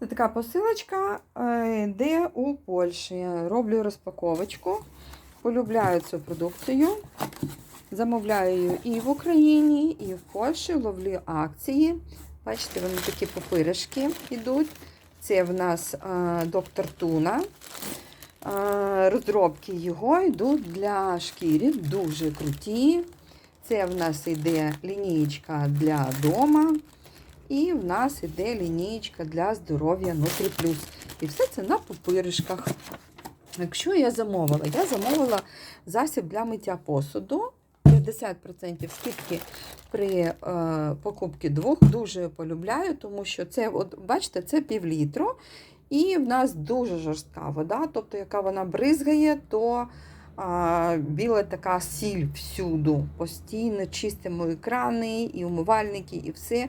Це така посилочка, е, йде у Польщі. Роблю розпаковочку. Полюбляю цю продукцію. Замовляю її і в Україні, і в Польщі. Ловлю акції. Бачите, вони такі пупиришки йдуть. Це в нас е, доктор Туна. Е, Розробки його йдуть для шкірі, дуже круті. Це в нас йде лінієчка для дома. І в нас іде лінійка для здоров'я Нутрі Плюс. І все це на пупиришках. Якщо я замовила, я замовила засіб для миття посуду. 50% скидки при е, покупці двох дуже полюбляю, тому що це, от, бачите, це півлітру. І в нас дуже жорстка вода, тобто, яка вона бризгає, то а, біла така сіль всюду. Постійно чистимо і крани, і умивальники, і все.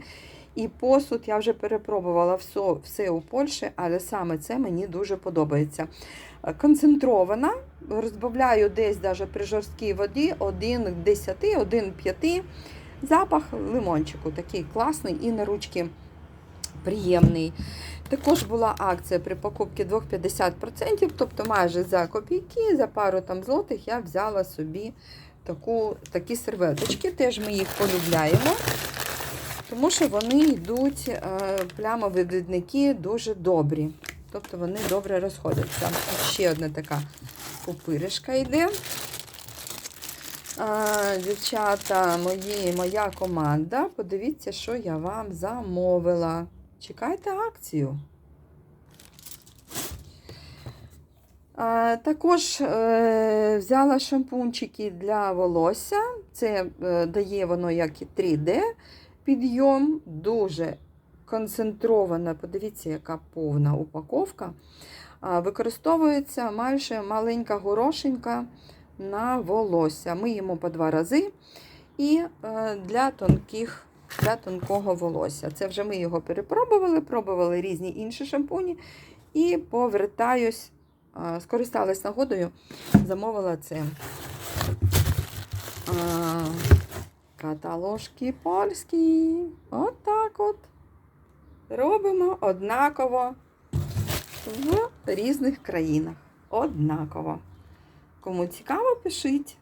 І посуд я вже перепробувала все, все у Польщі, але саме це мені дуже подобається. Е, Концентрована, розбавляю десь даже при жорсткій воді 1 к 10, 1 к 5. Запах лимончику такий класний і на ручки приємний. Також була акція при покупці 2,50%, тобто майже за копійки, за пару там злотих я взяла собі таку, такі серветочки. Теж ми їх полюбляємо. Тому що вони йдуть е, плямовивідники дуже добрі. Тобто вони добре розходяться. Ще одна така пупиришка йде. Е, дівчата, мої, моя команда, подивіться, що я вам замовила. Чекайте акцію. Е, Також взяла шампунчики для волосся. Це дає воно як і 3D підйом, дуже концентрована. Подивіться, яка повна упаковка. Використовується майже маленька горошинка на волосся. Миємо по два рази і е, для тонких. Для тонкого волосся. Це вже ми його перепробували, пробували різні інші шампуні. І повертаюсь, скористалась нагодою, замовила це. Каталожки польські. От так от. Робимо однаково в різних країнах. Однаково. Кому цікаво, пишіть.